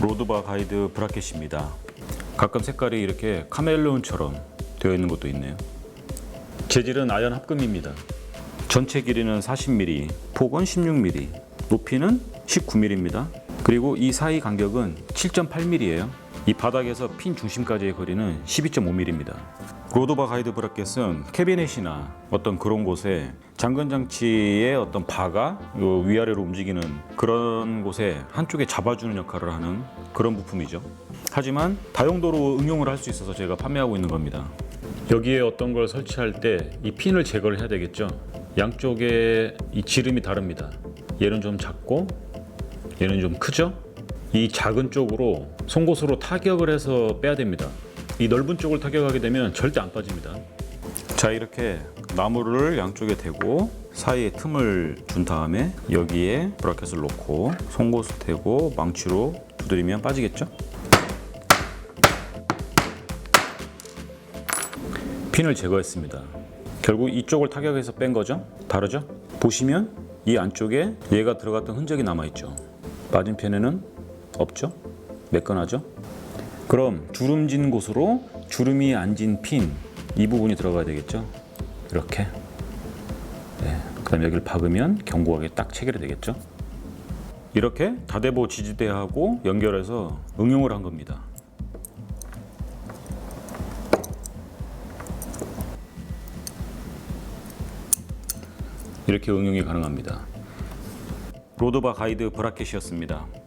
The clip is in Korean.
로드바 가이드 브라켓입니다. 가끔 색깔이 이렇게 카멜레온처럼 되어 있는 것도 있네요. 재질은 아연 합금입니다. 전체 길이는 40mm, 폭은 16mm, 높이는 19mm입니다. 그리고 이 사이 간격은 7.8mm예요. 이 바닥에서 핀 중심까지의 거리는 12.5mm입니다. 로드바 가이드 브라켓은 캐비넷이나 어떤 그런 곳에 장건 장치의 어떤 바가 요 위아래로 움직이는 그런 곳에 한쪽에 잡아주는 역할을 하는 그런 부품이죠. 하지만 다용도로 응용을 할 수 있어서 제가 판매하고 있는 겁니다. 여기에 어떤 걸 설치할 때 이 핀을 제거를 해야 되겠죠. 양쪽에 이 지름이 다릅니다. 얘는 좀 작고 얘는 좀 크죠? 이 작은 쪽으로 송곳으로 타격을 해서 빼야 됩니다. 이 넓은 쪽을 타격하게 되면 절대 안 빠집니다. 자 이렇게 나무를 양쪽에 대고 사이에 틈을 준 다음에 여기에 브라켓을 놓고 송곳을 대고 망치로 두드리면 빠지겠죠? 핀을 제거했습니다. 결국 이쪽을 타격해서 뺀 거죠. 다르죠? 보시면 이 안쪽에 얘가 들어갔던 흔적이 남아 있죠. 맞은편에는 없죠? 매끈하죠? 그럼 주름진 곳으로 주름이 앉은 핀 이 부분이 들어가야 되겠죠? 이렇게. 네. 그 다음 여기를 박으면 견고하게 딱 체결이 되겠죠? 이렇게 다대보 지지대하고 연결해서 응용을 한 겁니다. 이렇게 응용이 가능합니다. 로드바 가이드 브라켓이었습니다.